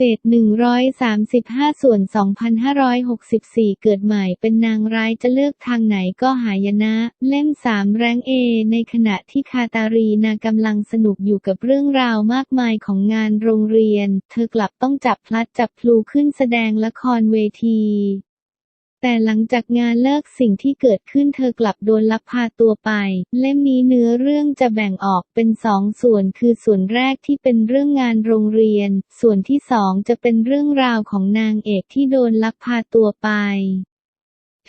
เศษ 135 ส่วน 2564 เกิดใหม่เป็นนางร้ายจะเลือกทางไหนก็หายนะ เล่ม 3 แรงเอในขณะที่คาตารีนากำลังสนุกอยู่กับเรื่องราวมากมายของงานโรงเรียน เธอกลับต้องจับพลัดจับพลูขึ้นแสดงละครเวที แต่หลังจากงานเลิกสิ่งที่เกิดขึ้นเธอกลับโดนลักพาตัวไป เล่มนี้เนื้อเรื่องจะแบ่งออกเป็นสองส่วนคือส่วนแรกที่เป็นเรื่องงานโรงเรียน ส่วนที่สองจะเป็นเรื่องราวของนางเอกที่โดนลักพาตัวไป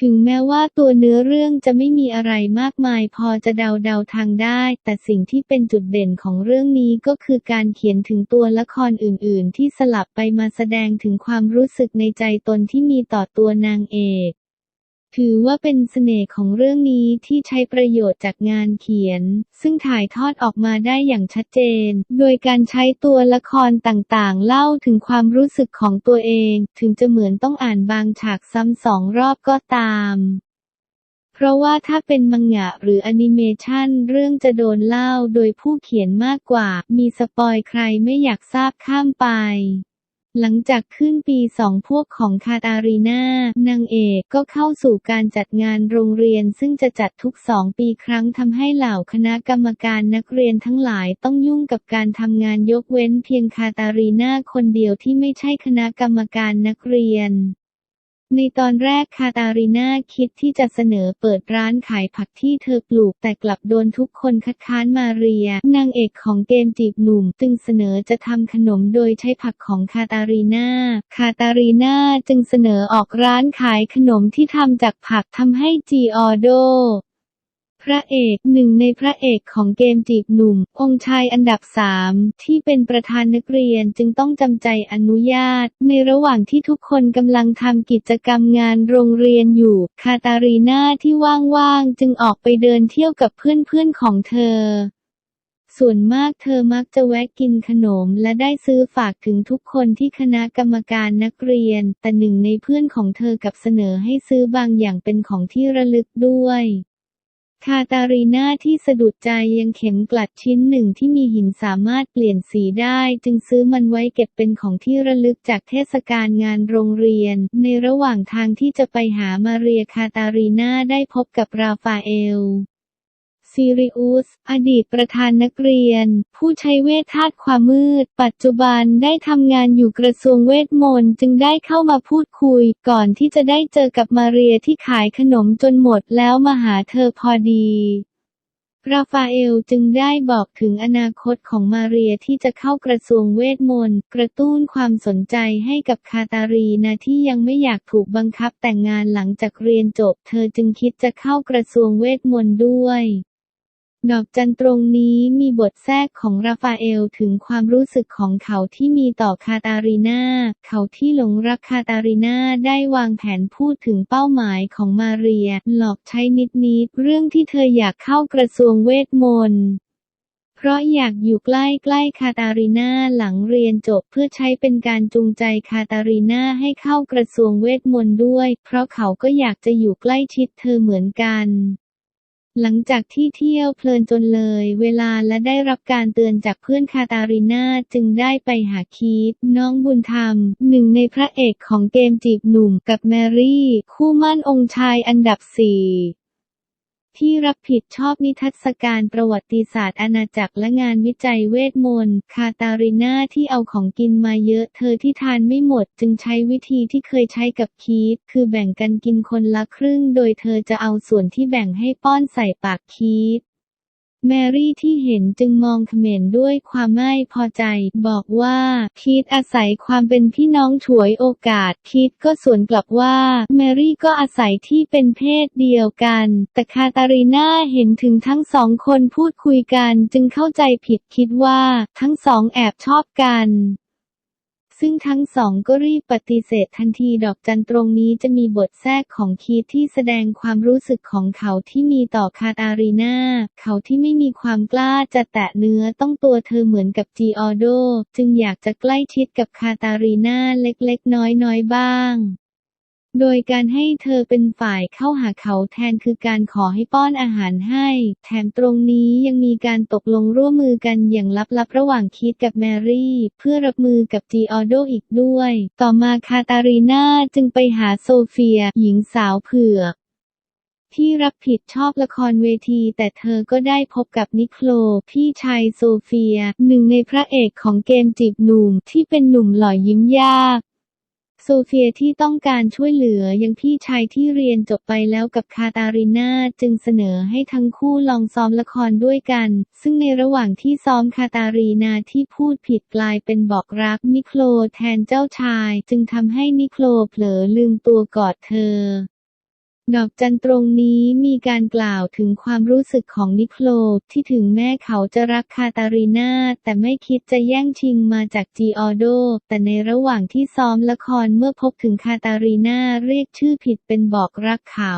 ถึงแม้ว่าตัวเนื้อเรื่องจะไม่มีอะไรมากมายพอจะเดาเดาทางได้ แต่สิ่งที่เป็นจุดเด่นของเรื่องนี้ก็คือการเขียนถึงตัวละครอื่น ๆ ที่สลับไปมาแสดงถึงความรู้สึกในใจตนที่มีต่อตัวนางเอก ถือว่าเป็นเสน่ห์ของเรื่องนี้ที่ใช้ประโยชน์จากงานเขียน ซึ่งถ่ายทอดออกมาได้อย่างชัดเจน โดยการใช้ตัวละครต่างๆ เล่าถึงความรู้สึกของตัวเอง ถึงจะเหมือนต้องอ่านบางฉากซ้ำสองรอบก็ตามเพราะว่าถ้าเป็นมังงะหรือแอนิเมชันเรื่องจะโดนเล่าโดยผู้เขียนมากกว่า มีสปอยใครไม่อยากทราบข้ามไป หลังจากขึ้นปีสองพวกของคาตารีนานางเอกก็เข้าสู่การจัดงานโรงเรียนซึ่งจะจัดทุกสองปีครั้งทำให้เหล่าคณะกรรมการนักเรียนทั้งหลายต้องยุ่งกับการทำงานยกเว้นเพียงคาตารีนาคนเดียวที่ไม่ใช่คณะกรรมการนักเรียน ในตอนแรกคาตารีนาคิดที่จะเสนอเปิดร้านขายผักที่เธอปลูกแต่กลับโดนทุกคนคัดค้านมาเรีย นางเอกของเกมจีบหนุ่ม จึงเสนอจะทำขนมโดยใช้ผักของคาตารีนาคาตารีนาจึงเสนอออกร้านขายขนมที่ทำจากผักทำให้จีออโด ระเอกหนึ่งในพระเอกของเกมจีบหนุ่ม องค์ชายอันดับสามที่เป็นประธานนักเรียนจึงต้องจำใจอนุญาต ในระหว่างที่ทุกคนกำลังทำกิจกรรมงานโรงเรียนอยู่ คาตารีนาที่ว่างๆ จึงออกไปเดินเที่ยวกับเพื่อนๆของเธอส่วนมากเธอมักจะแวะกินขนมและได้ซื้อฝากถึงทุกคนที่คณะกรรมการนักเรียน แต่หนึ่งในเพื่อนของเธอกับเสนอให้ซื้อบางอย่างเป็นของที่ระลึกด้วย คาตารีนาที่สะดุดใจยังเข็มกลัดชิ้นหนึ่งที่มีหินสามารถเปลี่ยนสีได้ จึงซื้อมันไว้เก็บเป็นของที่ระลึกจากเทศกาลงานโรงเรียน ในระหว่างทางที่จะไปหามาเรียคาตารีนาได้พบกับราฟาเอล ซิริอุส อดีตประธานนักเรียน ผู้ใช้เวทธาตุความมืด ปัจจุบันได้ทำงานอยู่กระทรวงเวทมนต์จึงได้เข้ามาพูดคุย ก่อนที่จะได้เจอกับมาเรียที่ขายขนมจนหมดแล้วมาหาเธอพอดีราฟาเอลจึงได้บอกถึงอนาคตของมาเรียที่จะเข้ากระทรวงเวทมนต์ กระตุ้นความสนใจให้กับคาตารีนาที่ยังไม่อยากถูกบังคับแต่งงานหลังจากเรียนจบ เธอจึงคิดจะเข้ากระทรวงเวทมนต์ด้วย ดอกจันตรงนี้มีบทแทรกของราฟาเอลถึงความรู้สึกของเขาที่มีต่อคาตารีนาเขาที่หลงรักคาตารีนาได้วางแผนพูดถึงเป้าหมายของมาเรีย หลอกใช้นิดๆเรื่องที่เธออยากเข้ากระทรวงเวทมนต์เพราะอยากอยู่ใกล้ๆคาตารีนาหลังเรียนจบเพื่อใช้เป็นการจูงใจคาตารีนาให้เข้ากระทรวงเวทมนต์ด้วย เพราะเขาก็อยากจะอยู่ใกล้ชิดเธอเหมือนกัน หลังจากที่เที่ยวเพลินจนเลย เวลาและได้รับการเตือนจากเพื่อนคาตาริน่าจึงได้ไปหาคีตน้องบุญธรรม หนึ่งในพระเอกของเกมจีบหนุ่มกับแมรี่ คู่มั่นองค์ชายอันดับสี่ ที่รับผิดชอบนิทรรศการประวัติศาสตร์อาณาจักรและงานวิจัยเวทมนต์คาตาริน่าที่เอาของกินมาเยอะเธอที่ทานไม่หมดจึงใช้วิธีที่เคยใช้กับคีตคือแบ่งกันกินคนละครึ่ง โดยเธอจะเอาส่วนที่แบ่งให้ป้อนใส่ปากคีต แมรี่ที่เห็นจึงมองเขม่นด้วยความไม่พอใจ บอกว่าคีทอาศัยความเป็นพี่น้องฉวยโอกาสคีทก็สวนกลับว่า แมรี่ก็อาศัยที่เป็นเพศเดียวกัน แต่คาตารีนาเห็นถึงทั้งสองคนพูดคุยกัน จึงเข้าใจผิดคิดว่า ทั้งสองแอบชอบกัน ซึ่งทั้งสองก็รีบปฏิเสธทันทีดอกจันตรงนี้จะมีบทแทรกของคีที่แสดงความรู้สึกของเขาที่มีต่อคาตารีนาเขาที่ไม่มีความกล้าจะแตะเนื้อต้องตัวเธอเหมือนกับจีออโด จึงอยากจะใกล้ชิดกับคาตารีนาเล็กๆ น้อยๆ บ้าง โดยการให้เธอเป็นฝ่ายเข้าหาเขาแทนคือการขอให้ป้อนอาหารให้ แถมตรงนี้ยังมีการตกลงร่วมมือกันอย่างลับๆ ระหว่างคิดกับแมรี่ เพื่อรับมือกับจีออโดอีกด้วย ต่อมาคาตารีนาจึงไปหาโซเฟีย หญิงสาวเผือกที่รับผิดชอบละครเวทีแต่เธอก็ได้พบกับนิโคลพี่ชายโซเฟีย หนึ่งในพระเอกของเกมจีบหนุ่มที่เป็นหนุ่มหล่อยิ้มยาก โซเฟียที่ต้องการช่วยเหลือยังพี่ชายที่เรียนจบไปแล้วกับคาตาริน่าจึงเสนอให้ทั้งคู่ลองซ้อมละครด้วยกัน ซึ่งในระหว่างที่ซ้อมคาตารีนาที่พูดผิดกลายเป็นบอกรักนิโคลแทนเจ้าชาย จึงทำให้นิโคลเผลอลืมตัวกอดเธอ ดอกจันตรงนี้มีการกล่าวถึงความรู้สึกของนิโคลที่ถึงแม่เขาจะรักคาตารีนาแต่ไม่คิดจะแย่งชิงมาจากจีออโด แต่ในระหว่างที่ซ้อมละครเมื่อพบถึงคาตารีนาเรียกชื่อผิดเป็นบอกรักเขา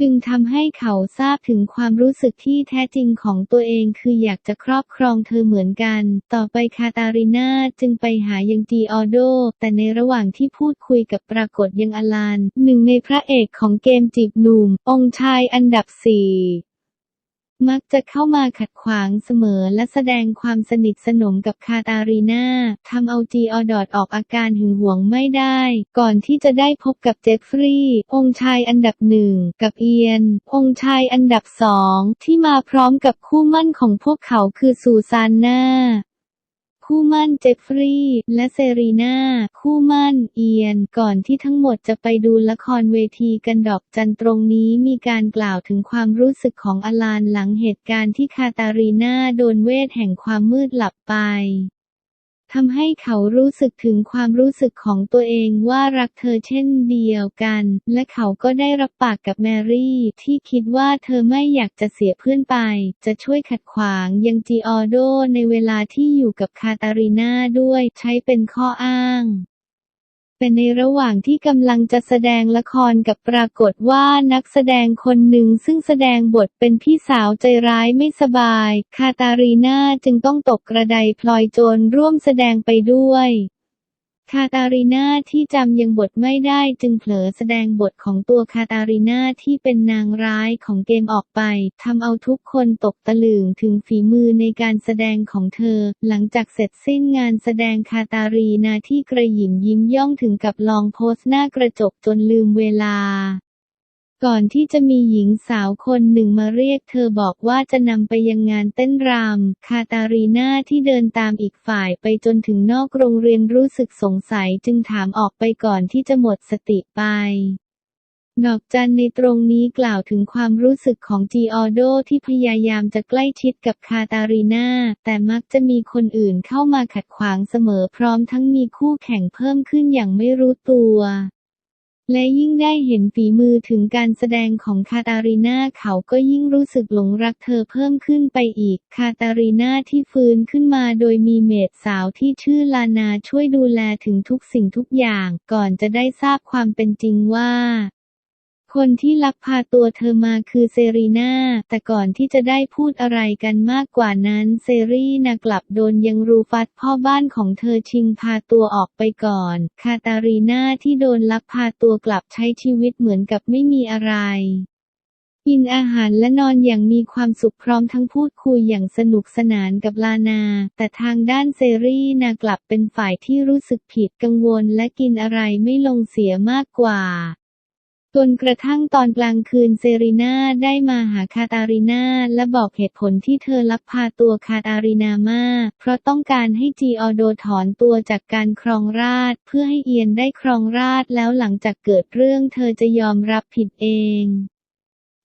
จึงทำให้เขาทราบถึงความรู้สึกที่แท้จริงของตัวเองคืออยากจะครอบครองเธอเหมือนกัน ต่อไปคาตาริน่าจึงไปหายังจีออโด แต่ในระหว่างที่พูดคุยกับปรากฏยังอลาน หนึ่งในพระเอกของเกมจีบหนุ่ม องชายอันดับสี่ มักจะเข้ามาขัดขวางเสมอและแสดงความสนิทสนมกับคาตารีนาทำเอาจีออดอดออกอาการหึงหวงไม่ได้ ก่อนที่จะได้พบกับเจฟฟรีย์องค์ชายอันดับหนึ่งกับเอียน องค์ชายอันดับสองที่มาพร้อมกับคู่มั่นของพวกเขาคือซูซานนา คู่มั่นเจฟฟรีย์และเซรีนาคู่มั่นเอียน ก่อนที่ทั้งหมดจะไปดูละครเวทีกันดอกจันตรงนี้มีการกล่าวถึงความรู้สึกของอลานหลังเหตุการณ์ที่คาตารีนาโดนเวทแห่งความมืดหลับไป ทำให้เขารู้สึกถึงความรู้สึกของตัวเองว่ารักเธอเช่นเดียวกัน และเขาก็ได้รับปากกับแมรี่ที่คิดว่าเธอไม่อยากจะเสียเพื่อนไป จะช่วยขัดขวางยังจีออโดในเวลาที่อยู่กับคาตารีนาด้วยใช้เป็นข้ออ้าง แต่ในระหว่างที่กำลังจะแสดงละครกับปรากฏว่านักแสดงคนหนึ่งซึ่งแสดงบทเป็นพี่สาวใจร้ายไม่สบาย คาตารีนาจึงต้องตกกระไดพลอยโจรร่วมแสดงไปด้วย คาตารีนาที่จำยังบทไม่ได้จึงเผลอแสดงบทของตัวคาตารีนาที่เป็นนางร้ายของเกมออกไปทำเอาทุกคนตกตะลึงถึงฝีมือในการแสดงของเธอ หลังจากเสร็จสิ้นงานแสดงคาตารีนาที่กระหยิมยิ้มย่องถึงกับลองโพสหน้ากระจกจนลืมเวลา ก่อนที่จะมีหญิงสาวคนหนึ่งมาเรียกเธอบอกว่าจะนำไปยังงานเต้นรำ คาตารีนาที่เดินตามอีกฝ่ายไปจนถึงนอกโรงเรียนรู้สึกสงสัยจึงถามออกไปก่อนที่จะหมดสติไปดอกจันในตรงนี้กล่าวถึงความรู้สึกของจีออโดที่พยายามจะใกล้ชิดกับคาตารีนาแต่มักจะมีคนอื่นเข้ามาขัดขวางเสมอพร้อมทั้งมีคู่แข่งเพิ่มขึ้นอย่างไม่รู้ตัว และยิ่งได้เห็นฝีมือถึงการแสดงของคาตารีนาเขาก็ยิ่งรู้สึกหลงรักเธอเพิ่มขึ้นไปอีก คาตารีนาที่ฟื้นขึ้นมาโดยมีเมดสาวที่ชื่อลานาช่วยดูแลถึงทุกสิ่งทุกอย่าง ก่อนจะได้ทราบความเป็นจริงว่า คนที่ลักพาตัวเธอมาคือเซรีนาแต่ก่อนที่จะได้พูดอะไรกันมากกว่านั้นเซรีนากลับโดนยังรูฟัดพ่อบ้านของเธอชิงพาตัวออกไปก่อน คาตารีนาที่โดนลักพาตัวกลับใช้ชีวิตเหมือนกับไม่มีอะไร กินอาหารและนอนอย่างมีความสุขพร้อมทั้งพูดคุยอย่างสนุกสนานกับลานา แต่ทางด้านเซรีนากลับเป็นฝ่ายที่รู้สึกผิดกังวลและกินอะไรไม่ลงเสียมากกว่า จนกระทั่งตอนกลางคืนเซรีนาได้มาหาคาตารินาและบอกเหตุผลที่เธอลักพาตัวคาตารินามา เพราะต้องการให้จีออโดถอนตัวจากการครองราชเพื่อให้เอียนได้ครองราชแล้วหลังจากเกิดเรื่องเธอจะยอมรับผิดเอง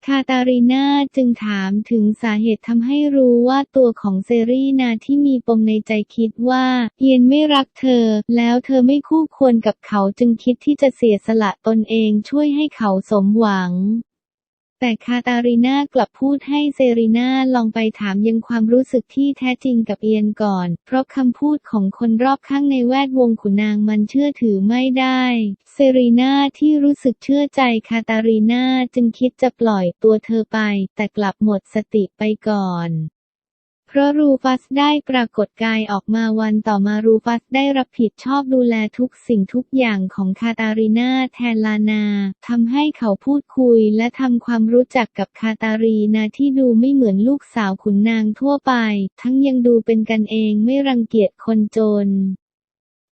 คาตารีนาจึงถามถึงสาเหตุทำให้รู้ว่าตัวของเซรีนาที่มีปมในใจคิดว่า เอียนไม่รักเธอ แล้วเธอไม่คู่ควรกับเขาจึงคิดที่จะเสียสละตนเองช่วยให้เขาสมหวัง แต่คาตารีนากลับพูดให้เซรีนาลองไปถามยังความรู้สึกที่แท้จริงกับเอียนก่อน เพราะคำพูดของคนรอบข้างในแวดวงขุนนางมันเชื่อถือไม่ได้ เซรีนาที่รู้สึกเชื่อใจคาตารีนาจึงคิดจะปล่อยตัวเธอไป แต่กลับหมดสติไปก่อน เพราะรูฟัสได้ปรากฏกายออกมาวันต่อมารูฟัสได้รับผิดชอบดูแลทุกสิ่งทุกอย่างของคาตารีนาแทนลานาทำให้เขาพูดคุยและทำความรู้จักกับคาตารีนาที่ดูไม่เหมือนลูกสาวขุนนางทั่วไป ทั้งยังดูเป็นกันเองไม่รังเกียจคนจน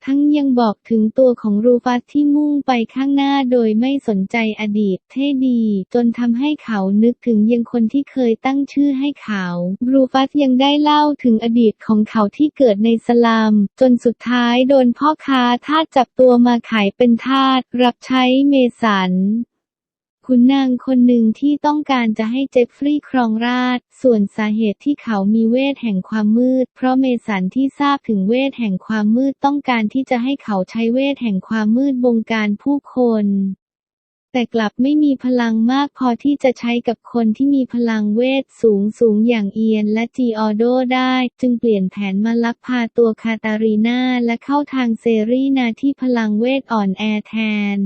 ทั้งยังบอกถึงตัวของรูฟัสที่มุ่งไปข้างหน้าโดยไม่สนใจอดีตเท่ดี จนทำให้เขานึกถึงยังคนที่เคยตั้งชื่อให้เขา รูฟัสยังได้เล่าถึงอดีตของเขาที่เกิดในสลัม จนสุดท้ายโดนพ่อค้าทาสจับตัวมาขายเป็นทาสรับใช้เมสัน ขุนนางคนหนึ่งที่ต้องการจะให้เจฟฟรีย์ครองราช ส่วนสาเหตุที่เขามีเวทแห่งความมืด เพราะเมสันที่ทราบถึงเวทแห่งความมืดต้องการที่จะให้เขาใช้เวทแห่งความมืดบงการผู้คนแต่กลับไม่มีพลังมากพอที่จะใช้กับคนที่มีพลังเวทสูงสูงอย่างเอียนและจีออโดได้ จึงเปลี่ยนแผนมาลักพาตัวคาตารีนาและเข้าทางเซรีนาที่พลังเวทอ่อนแอแทน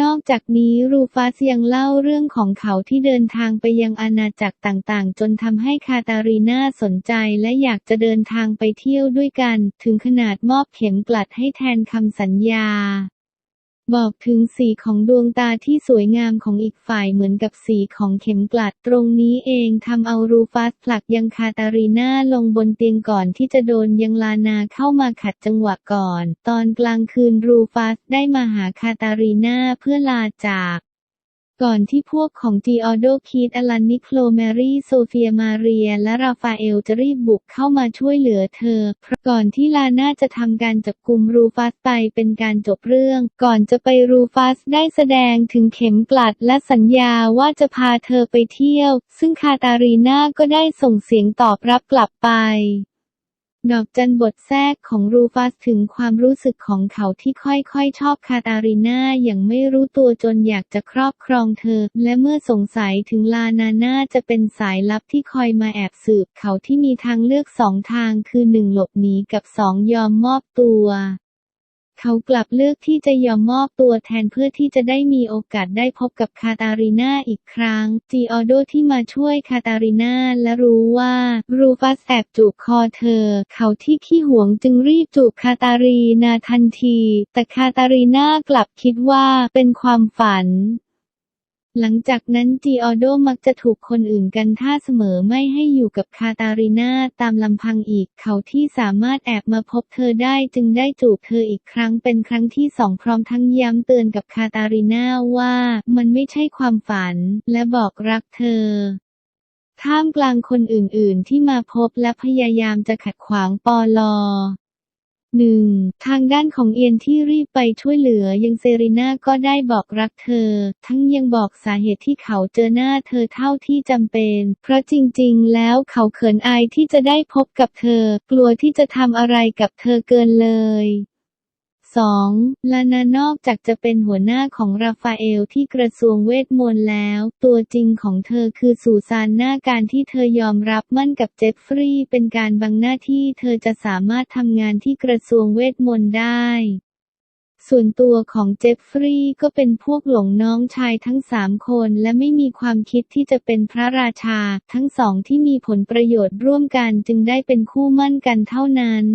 นอกจากนี้รูฟัสยังเล่าเรื่องของเขาที่เดินทางไปยังอาณาจักรต่างๆ จนทำให้คาตารีนาสนใจและอยากจะเดินทางไปเที่ยวด้วยกัน ถึงขนาดมอบเข็มกลัดให้แทนคำสัญญา บอกถึงสีของดวงตาที่สวยงามของอีกฝ่ายเหมือนกับสีของเข็มกลัดตรงนี้เองทำเอารูฟัสผลักยังคาตารีนาลงบนเตียงก่อนที่จะโดนยังลานาเข้ามาขัดจังหวะก่อน ตอนกลางคืนรูฟัสได้มาหาคาตารีนาเพื่อลาจาก ก่อนที่พวกของจีออโดคีดอลันนิโคลแมรี่โซเฟียมาเรีย และราฟาเอลจะรีบบุกเข้ามาช่วยเหลือเธอ เพราะก่อนที่ลาน่าจะทำการจับกลุ่มรูฟัสไปเป็นการจบเรื่อง ก่อนจะไปรูฟัสได้แสดงถึงเข็มกลัดและสัญญาว่าจะพาเธอไปเที่ยว ซึ่งคาตารีนาก็ได้ส่งเสียงตอบรับกลับไป ดอกจันบทแทรกของรูฟัสถึงความรู้สึกของเขาที่ค่อยๆ ชอบคาตาริน่าอย่างไม่รู้ตัวจนอยากจะครอบครองเธอ และเมื่อสงสัยถึงลานาน่าจะเป็นสายลับที่คอยมาแอบสืบเขาที่มีทางเลือกสองทางคือหนึ่งหลบหนีกับสองยอมมอบตัว เขากลับเลือกที่จะยอมมอบตัวแทนเพื่อที่จะได้มีโอกาสได้พบกับคาตาริน่าอีกครั้ง จีออโดที่มาช่วยคาตาริน่าและรู้ว่ารูฟัสแอบจูบคอเธอ เขาที่ขี้หวงจึงรีบจูบคาตารีนาทันที แต่คาตารีนากลับคิดว่าเป็นความฝัน หลังจากนั้นจีออโดมักจะถูกคนอื่นกันท่าเสมอไม่ให้อยู่กับคาตาริน่าตามลำพังอีก เขาที่สามารถแอบมาพบเธอได้จึงได้จูบเธออีกครั้งเป็นครั้งที่สองพร้อมทั้งย้ำเตือนกับคาตาริน่าว่ามันไม่ใช่ความฝัน และบอกรักเธอท่ามกลางคนอื่นๆ ที่มาพบและพยายามจะขัดขวางปอลอ หนึ่งทางด้านของเอียนที่รีบไปช่วยเหลือยังเซรีนาก็ได้บอกรักเธอ ทั้งยังบอกสาเหตุที่เขาเจอหน้าเธอเท่าที่จำเป็น เพราะจริงๆ แล้วเขาเขินอายที่จะได้พบกับเธอ กลัวที่จะทำอะไรกับเธอเกินเลย 2. ลานานอกจากจะเป็นหัวหน้าของราฟาเอลที่กระทรวงเวทมนต์แล้ว ตัวจริงของเธอคือสูซานหน้าการที่เธอยอมรับมั่นกับเจฟฟรีย์เป็นการบังหน้าที่เธอจะสามารถทำงานที่กระทรวงเวทมนต์ได้ส่วนตัวของเจฟฟรีย์ก็เป็นพวกหลงน้องชายทั้งสามคนและไม่มีความคิดที่จะเป็นพระราชา ทั้งสองที่มีผลประโยชน์ร่วมกันจึงได้เป็นคู่มั่นกันเท่านั้น